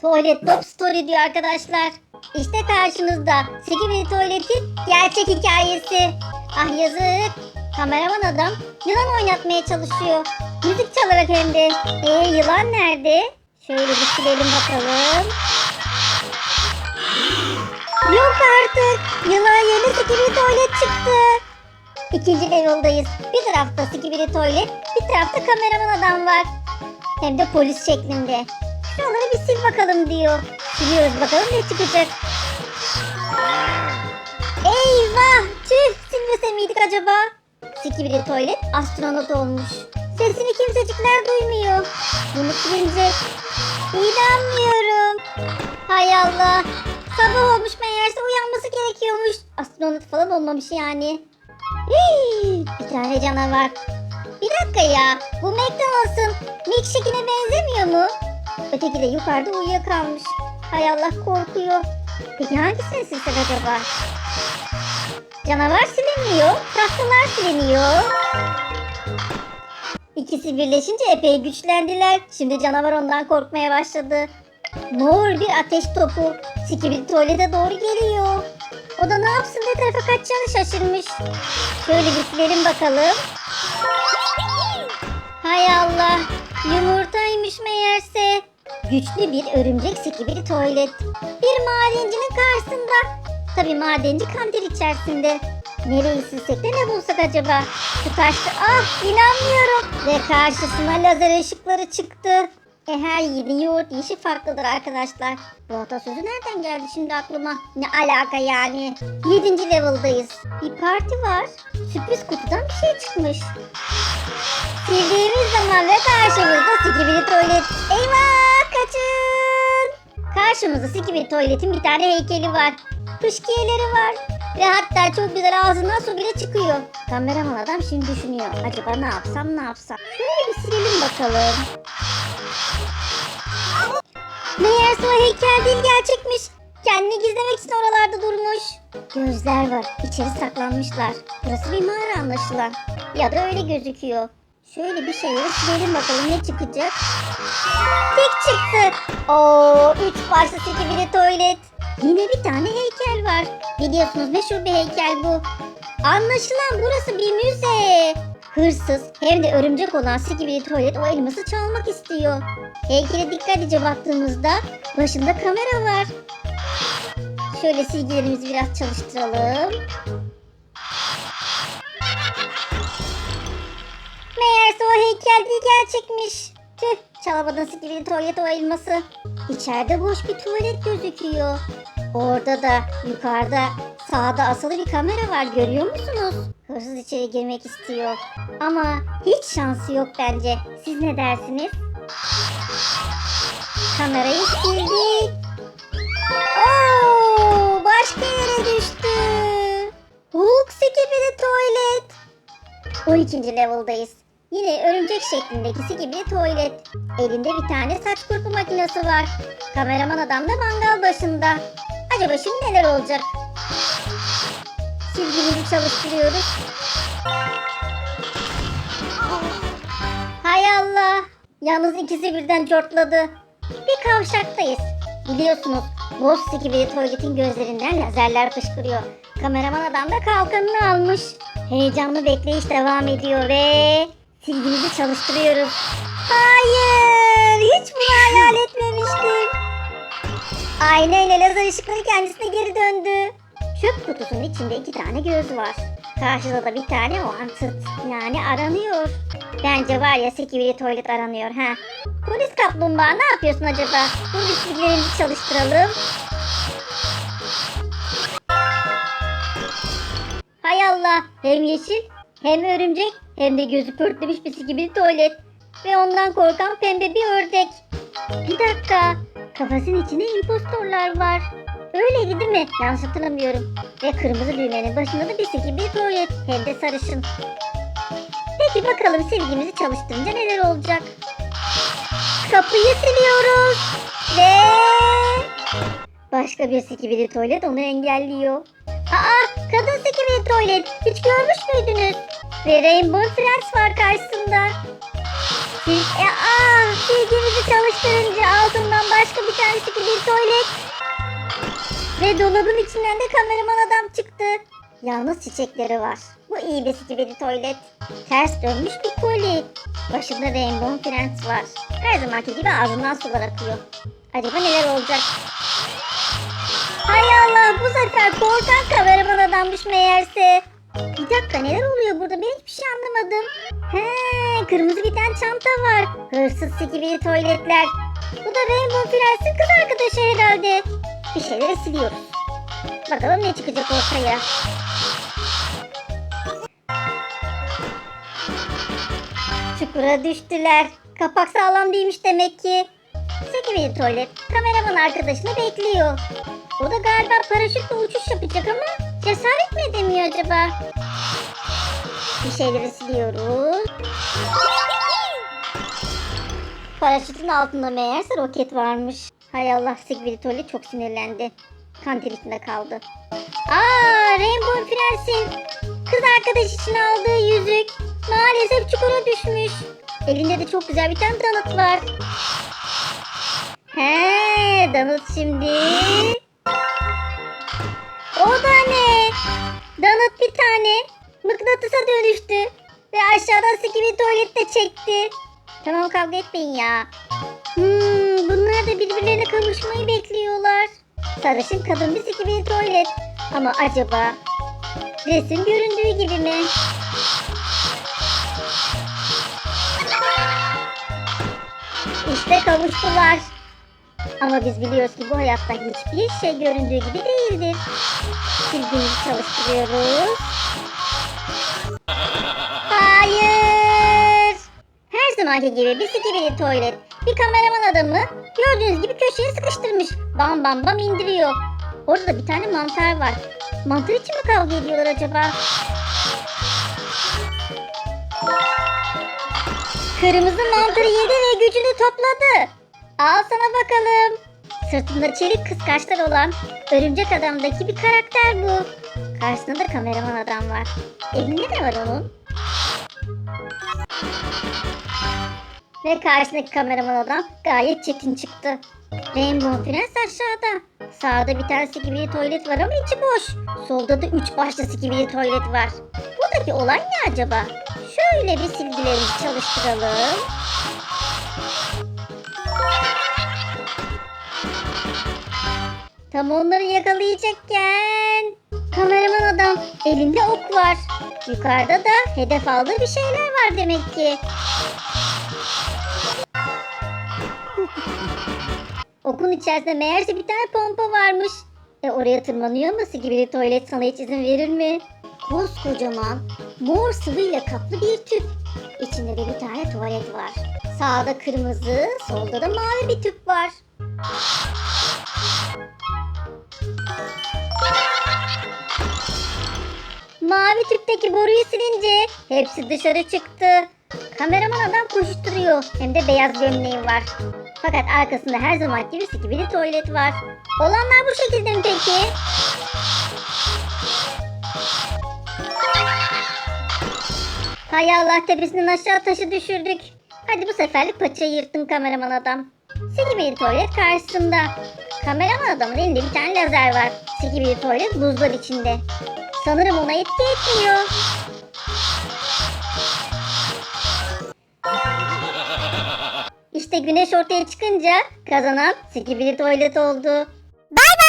Tuvalet Top Story diyor arkadaşlar. İşte karşınızda Skibidi Tuvalet'in gerçek hikayesi. Ah yazık. Kameraman adam yılan oynatmaya çalışıyor. Müzik çalarak hem de. Ee yılan nerede? Şöyle bir silelim bakalım. Yok artık. Yılan yeni Skibidi Tuvalet çıktı. İkinci level'dayız. Bir tarafta Skibidi Tuvalet, bir tarafta kameraman adam var. Hem de polis şeklinde. Şuraları bir sil bakalım diyor. Siliyoruz bakalım ne çıkacak. Eyvah! Tüh! Silmese miydik acaba? Skibidi Tuvalet astronot olmuş. Sesini kimsecikler duymuyor. Bunu silince İnanmıyorum. Hay Allah. Sabah olmuş meğerse uyanması gerekiyormuş. Astronot falan olmamış yani. Hii, bir tane canavar. Bir dakika ya. Bu McDonald's'ın milkshake'ine benzemiyor mu? Öteki de yukarıda uyuyakalmış. Hay Allah korkuyor. Peki hangisini silsek acaba? Canavar silinmiyor. Tahtalar siliniyor. İkisi birleşince epey güçlendiler. Şimdi canavar ondan korkmaya başladı. Mor bir ateş topu Skibidi tuvalete doğru geliyor. O da ne yapsın ne tarafa kaçacağını şaşırmış. Şöyle bir silelim bakalım. Hay Allah. Yumurtaymış meğerse. Güçlü bir örümcek Skibidi tuvalet. Bir madencinin karşısında. Tabi madenci kantin içerisinde. Nereyi silsek de ne bulsak acaba? Şu ah inanmıyorum. Ve karşısına lazer ışıkları çıktı. E her yiğidin yoğurt yiyişi farklıdır arkadaşlar. Bu atasözü nereden geldi şimdi aklıma? Ne alaka yani? 7. level'dayız. Bir parti var. Sürpriz kutudan bir şey çıkmış. Sildiğimiz zaman ve karşımızda Skibidi Tuvalet. Eyvah kaçın. Karşımızda Skibidi Tuvalet'in bir tane heykeli var. Fışkiyeleri var. Ve hatta çok güzel ağzından su bile çıkıyor. Kameraman adam şimdi düşünüyor. Acaba ne yapsam ne yapsam. Şöyle bir silelim bakalım. O heykel değil gerçekmiş. Kendini gizlemek için oralarda durmuş. Gözler var. İçeri saklanmışlar. Burası bir mağara anlaşılan. Ya da öyle gözüküyor. Şöyle bir şeyleri silelim bakalım ne çıkacak. Tek çıktı. Oo, üç parça bir tuvalet. Yine bir tane heykel var. Biliyorsunuz meşhur bir heykel bu. Anlaşılan burası bir müze. Hırsız hem de örümcek olan Skibidi Tuvalet o elması çalmak istiyor. Heykele dikkatlice baktığımızda başında kamera var. Şöyle silgilerimizi biraz çalıştıralım. Meğerse o heykel değil gerçekmiş. Tüh çalamadın Skibidi Tuvalet o elması. İçeride boş bir tuvalet gözüküyor. Orada da yukarıda sağda asılı bir kamera var görüyor musunuz? Hırsız içeri girmek istiyor. Ama hiç şansı yok bence. Siz ne dersiniz? Kamerayı sildik. Oo, başka yere düştü. Hulk Skibidi Tuvalet. 12. level'dayız. Yine örümcek şeklindeki gibi tuvalet. Elinde bir tane saç kurutma makinesi var. Kameraman adam da mangal başında. Acaba şimdi neler olacak? Silgimizi çalıştırıyoruz. Hay Allah. Yalnız ikisi birden cortladı. Bir kavşaktayız. Biliyorsunuz Ghost gibi tuvaletin gözlerinden lazerler fışkırıyor. Kameraman adam da kalkanını almış. Heyecanlı bekleyiş devam ediyor ve silgimizi çalıştırıyoruz. Hayır! Aynayla lazer ışıkları kendisine geri döndü. Çöp kutusunun içinde iki tane göz var. Karşıda da bir tane wanted. Yani aranıyor. Bence var ya Security Toilet aranıyor ha. Polis kaplumbağa ne yapıyorsun acaba? Dur bir silgilerimizi çalıştıralım. Hay Allah hem yeşil hem örümcek hem de gözü pörtlemiş gibi tuvalet. Ve ondan korkan pembe bir ördek. Bir dakika kafasının içinde impostorlar var. Öyleydi değil mi? Yanlış hatırlamıyorum. Ve kırmızı düğmenin başında da bir gibi tuvalet hem de sarışın. Peki bakalım silgimizi çalıştırınca neler olacak? Kapıyı siliyoruz. Ve başka bir sikibili tuvalet onu engelliyor. Aa kadın sikibili tuvalet hiç görmüş müydünüz? Ve Rainbow Friends var karşısında. E, aa, silgimizi çalıştırınca altından başka bir tane bir tuvalet. Ve dolabın içinden de kameraman adam çıktı. Yalnız çiçekleri var. Bu iyi bir skibidi tuvalet. Ters dönmüş bir koli. Başında Rainbow Friends var. Her zamanki gibi ağzından sular akıyor. Acaba neler olacak? Hay Allah bu sefer korkan kameraman adammış meğerse. Bir dakika neler oluyor burada ben hiçbir şey anlamadım. He kırmızı bir tane çanta var. Hırsız gibi tuvaletler. Bu da Rainbow Friends'in kız arkadaşı herhalde. Bir şeyleri siliyoruz. Bakalım ne çıkacak ortaya. Çukura düştüler. Kapak sağlam değilmiş demek ki. Sekimili tuvalet kameraman arkadaşını bekliyor. O da galiba paraşütle uçuş yapacak ama cesaret mi edemiyor acaba? Bir şeyleri siliyoruz. Paraşütün altında meğerse roket varmış. Hay Allah tuvalet çok sinirlendi. Kantin içinde kaldı. Aa Rainbow Prens'in kız arkadaş için aldığı yüzük maalesef çukura düşmüş. Elinde de çok güzel bir tane donut var. He, donut şimdi. O da ne? Donut bir tane mıknatısa dönüştü. Ve aşağıdan gibi tuvalette çekti. Tamam kavga etmeyin ya. Hmm, bunlar da birbirlerine kavuşmayı bekliyorlar. Sarışın kadın bir gibi tuvalet. Ama acaba resim göründüğü gibi mi? İşte kavuştular. Ama biz biliyoruz ki bu hayatta hiçbir şey göründüğü gibi değildir. Silgimizi çalıştırıyoruz. Hayır. Her zamanki gibi bir sikibili tuvalet bir kameraman adamı gördüğünüz gibi köşeye sıkıştırmış. Bam bam bam indiriyor. Orada da bir tane mantar var. Mantar için mi kavga ediyorlar acaba? Kırmızı mantarı yedi ve gücünü topladı. Al sana bakalım. Sırtında çelik kıskaçlar olan örümcek adamdaki bir karakter bu. Karşısında da kameraman adam var. Elinde ne var onun? Ve karşısındaki kameraman adam gayet çetin çıktı. Rainbow Prens aşağıda. Sağda bir tane sikibili tuvalet var ama içi boş. Solda da üç başlı sikibili tuvalet var. Buradaki olay ne acaba? Şöyle bir silgilerimizi çalıştıralım. Tam onları yakalayacakken kameraman adam elinde ok var. Yukarıda da hedef aldığı bir şeyler var demek ki. Okun içerisinde meğerse bir tane pompa varmış. E oraya tırmanıyor mu gibi tuvalet sana hiç izin verir mi? Koskocaman mor sıvıyla kaplı bir tüp. İçinde de bir tane tuvalet var. Sağda kırmızı, solda da mavi bir tüp var. Mavi tüpteki boruyu silince hepsi dışarı çıktı. Kameraman adam koşturuyor. Hem de beyaz gömleği var. Fakat arkasında her zaman gibi sikibili tuvalet var. Olanlar bu şekilde mi peki? Hay Allah tepesinden aşağı taşı düşürdük. Hadi bu seferlik paçayı yırttın kameraman adam. Sikibili tuvalet karşısında. Kameraman adamın elinde bir tane lazer var. Sikibili tuvalet buzlar içinde. Sanırım ona etki etmiyor. İşte güneş ortaya çıkınca kazanan Sikibili tuvalet oldu. Bay bay.